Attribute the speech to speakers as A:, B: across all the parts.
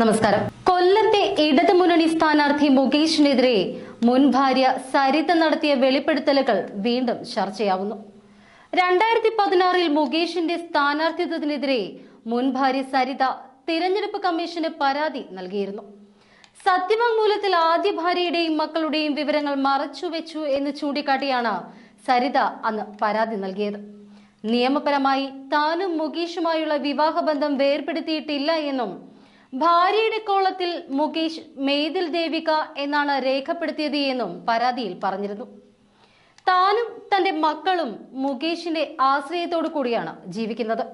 A: നമസ്കാരം. കൊല്ലത്തെ ഇടതുമുന്നണി സ്ഥാനാർത്ഥി മുകേഷിനെതിരെ മുൻ ഭാര്യ സരിത നടത്തിയ വെളിപ്പെടുത്തലുകൾ വീണ്ടും ചർച്ചയാവുന്നു. രണ്ടായിരത്തി പതിനാറിൽ മുകേഷിന്റെ സ്ഥാനാർത്ഥിത്വത്തിനെതിരെ മുൻ ഭാര്യ സരിത തിരഞ്ഞെടുപ്പ് കമ്മീഷന് പരാതി നൽകിയിരുന്നു. സത്യവാങ്മൂലത്തിൽ ആദ്യ ഭാര്യയുടെയും മക്കളുടെയും വിവരങ്ങൾ മറച്ചുവെച്ചു എന്ന് ചൂണ്ടിക്കാട്ടിയാണ് സരിത അന്ന് പരാതി നൽകിയത്. നിയമപരമായി താനും മുകേഷുമായുള്ള വിവാഹബന്ധം വേർപെടുത്തിയിട്ടില്ല എന്നും ഭാര്യയുടെ കോളത്തിൽ മുകേഷ് മേതിൽ ദേവിക എന്നാണ് രേഖപ്പെടുത്തിയത് എന്നും പരാതിയിൽ പറഞ്ഞിരുന്നു. താനും തന്റെ മക്കളും മുകേഷിന്റെ ആശ്രയത്തോടു കൂടിയാണ് ജീവിക്കുന്നത്.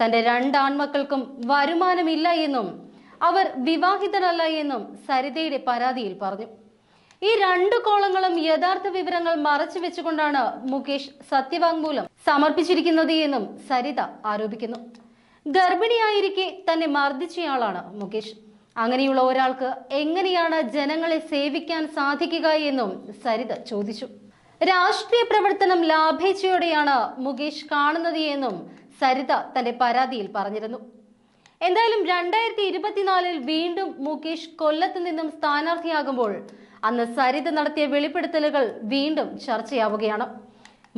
A: തന്റെ രണ്ട് ആൺമക്കൾക്കും വരുമാനമില്ല എന്നും അവർ വിവാഹിതരല്ല എന്നും സരിതയുടെ പരാതിയിൽ പറഞ്ഞു. ഈ രണ്ട് കോളങ്ങളും യഥാർത്ഥ വിവരങ്ങൾ മറച്ചു വെച്ചുകൊണ്ടാണ് മുകേഷ് സത്യവാങ്മൂലം സമർപ്പിച്ചിരിക്കുന്നത് എന്നും സരിത ആരോപിക്കുന്നു. ഗർഭിണിയായിരിക്കെ തന്നെ മർദ്ദിച്ചയാളാണ് മുകേഷ്. അങ്ങനെയുള്ള ഒരാൾക്ക് എങ്ങനെയാണ് ജനങ്ങളെ സേവിക്കാൻ സാധിക്കുക എന്നും സരിത ചോദിച്ചു. രാഷ്ട്രീയ പ്രവർത്തനം ലാഭേച്ഛയോടെയാണ് മുകേഷ് കാണുന്നത് എന്നും സരിത തന്റെ പരാതിയിൽ പറഞ്ഞിരുന്നു. എന്തായാലും രണ്ടായിരത്തി ഇരുപത്തിനാലിൽ വീണ്ടും മുകേഷ് കൊല്ലത്ത് നിന്നും സ്ഥാനാർത്ഥിയാകുമ്പോൾ അന്ന് സരിത നടത്തിയ വെളിപ്പെടുത്തലുകൾ വീണ്ടും ചർച്ചയാവുകയാണ്.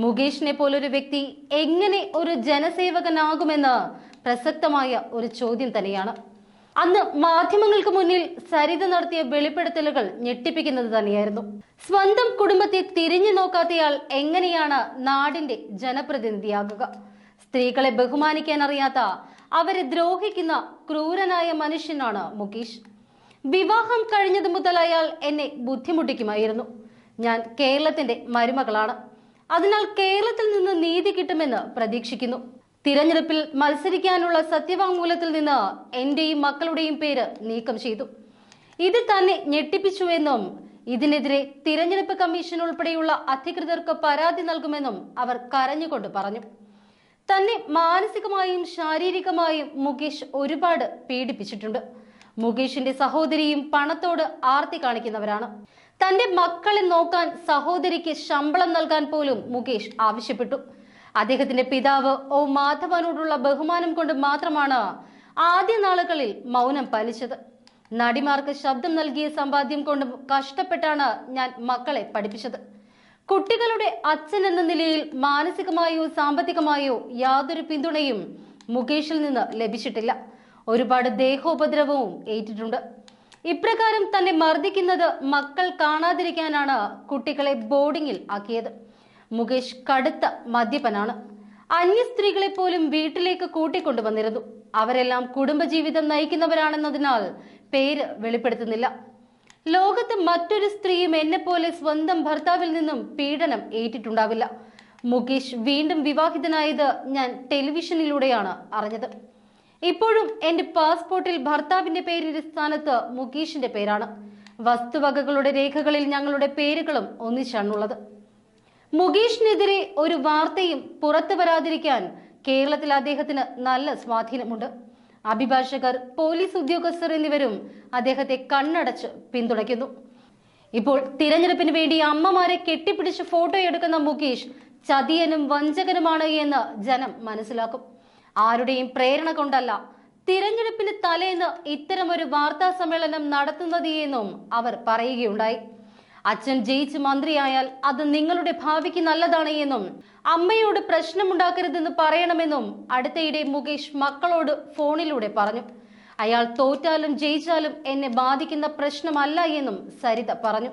A: മുകേഷിനെ പോലൊരു വ്യക്തി എങ്ങനെ ഒരു ജനസേവകനാകുമെന്ന് പ്രസക്തമായ ഒരു ചോദ്യം തന്നെയാണ്. അന്ന് മാധ്യമങ്ങൾക്ക് മുന്നിൽ സരിത നടത്തിയ വെളിപ്പെടുത്തലുകൾ ഞെട്ടിപ്പിക്കുന്നത് തന്നെയായിരുന്നു. സ്വന്തം കുടുംബത്തെ തിരിഞ്ഞു നോക്കാത്തയാൾ എങ്ങനെയാണ് നാടിന്റെ ജനപ്രതിനിധിയാകുക? സ്ത്രീകളെ ബഹുമാനിക്കാൻ അറിയാത്ത അവരെ ദ്രോഹിക്കുന്ന ക്രൂരനായ മനുഷ്യനാണ് മുകേഷ്. വിവാഹം കഴിഞ്ഞതു മുതൽ അയാൾ എന്നെ ബുദ്ധിമുട്ടിക്കുമായിരുന്നു. ഞാൻ കേരളത്തിന്റെ മരുമകളാണ്. അതിനാൽ കേരളത്തിൽ നിന്ന് നീതി കിട്ടുമെന്ന് പ്രതീക്ഷിക്കുന്നു. തിരഞ്ഞെടുപ്പിൽ മത്സരിക്കാനുള്ള സത്യവാങ്മൂലത്തിൽ നിന്ന് എന്റെയും മക്കളുടെയും പേര് നീക്കം ചെയ്തു. ഇത് തന്നെ ഞെട്ടിപ്പിച്ചുവെന്നും ഇതിനെതിരെ തിരഞ്ഞെടുപ്പ് കമ്മീഷൻ ഉൾപ്പെടെയുള്ള അധികൃതർക്ക് പരാതി നൽകുമെന്നും അവർ കരഞ്ഞുകൊണ്ട് പറഞ്ഞു. തന്നെ മാനസികമായും ശാരീരികമായും മുകേഷ് ഒരുപാട് പീഡിപ്പിച്ചിട്ടുണ്ട്. മുകേഷിന്റെ സഹോദരിയും പണത്തോട് ആർത്തി കാണിക്കുന്നവരാണ്. തന്റെ മക്കളെ നോക്കാൻ സഹോദരിക്ക് ശമ്പളം നൽകാൻ പോലും മുകേഷ് ആവശ്യപ്പെട്ടു. അദ്ദേഹത്തിന്റെ പിതാവ് ഓ മാധവനോടുള്ള ബഹുമാനം കൊണ്ട് മാത്രമാണ് ആദ്യ നാളുകളിൽ മൗനം പാലിച്ചത്. നടിമാർക്ക് ശബ്ദം നൽകിയ സമ്പാദ്യം കൊണ്ട് കഷ്ടപ്പെട്ടാണ് ഞാൻ മക്കളെ പഠിപ്പിച്ചത്. കുട്ടികളുടെ അച്ഛൻ എന്ന നിലയിൽ മാനസികമായോ സാമ്പത്തികമായോ യാതൊരു പിന്തുണയും മുകേഷിൽ നിന്ന് ലഭിച്ചിട്ടില്ല. ഒരുപാട് ദേഹോപദ്രവവും ഏറ്റിട്ടുണ്ട്. ഇപ്രകാരം തന്നെ മർദ്ദിക്കുന്നത് മക്കൾ കാണാതിരിക്കാനാണ് കുട്ടികളെ ബോർഡിങ്ങിൽ ആക്കിയത്. മുകേഷ് കടുത്ത മദ്യപനാണ്. അന്യ സ്ത്രീകളെ പോലും വീട്ടിലേക്ക് കൂട്ടിക്കൊണ്ടുവന്നിരുന്നു. അവരെല്ലാം കുടുംബജീവിതം നയിക്കുന്നവരാണെന്നതിനാൽ പേര് വെളിപ്പെടുത്തുന്നില്ല. ലോകത്ത് മറ്റൊരു സ്ത്രീയും എന്നെ പോലെ സ്വന്തം ഭർത്താവിൽ നിന്നും പീഡനം ഏറ്റിട്ടുണ്ടാവില്ല. മുകേഷ് വീണ്ടും വിവാഹിതനായത് ഞാൻ ടെലിവിഷനിലൂടെയാണ് അറിഞ്ഞത്. ഇപ്പോഴും എന്റെ പാസ്പോർട്ടിൽ ഭർത്താവിന്റെ പേരിന്റെ സ്ഥാനത്ത് മുകേഷിന്റെ പേരാണ്. വസ്തുവകകളുടെ രേഖകളിൽ ഞങ്ങളുടെ പേരുകളും ഒന്നിച്ചാണുള്ളത്. മുകേഷിനെതിരെ ഒരു വാർത്തയും പുറത്തു വരാതിരിക്കാൻ കേരളത്തിൽ അദ്ദേഹത്തിന് നല്ല സ്വാധീനമുണ്ട്. അഭിഭാഷകർ പോലീസ് ഉദ്യോഗസ്ഥർ എന്നിവരും അദ്ദേഹത്തെ കണ്ണടച്ച് പിന്തുണയ്ക്കുന്നു. ഇപ്പോൾ തിരഞ്ഞെടുപ്പിന് വേണ്ടി അമ്മമാരെ കെട്ടിപ്പിടിച്ച് ഫോട്ടോ എടുക്കുന്ന മുകേഷ് ചതിയനും വഞ്ചകനുമാണ് എന്ന് ജനം മനസ്സിലാക്കും. ആരുടെയും പ്രേരണ കൊണ്ടല്ല തിരഞ്ഞെടുപ്പിന് തലേന്ന് ഇത്തരമൊരു വാർത്താ സമ്മേളനം നടത്തുന്നത് എന്നും അവർ പറയുകയുണ്ടായി. അച്ഛൻ ജയിച്ച് മന്ത്രിയായാൽ അത് നിങ്ങളുടെ ഭാവിക്ക് നല്ലതാണ് എന്നും അമ്മയോട് പ്രശ്നമുണ്ടാക്കരുതെന്ന് പറയണമെന്നും അടുത്തയിടെ മുകേഷ് മക്കളോട് ഫോണിലൂടെ പറഞ്ഞു. അയാൾ തോറ്റാലും ജയിച്ചാലും എന്നെ ബാധിക്കുന്ന പ്രശ്നമല്ല എന്നും സരിത പറഞ്ഞു.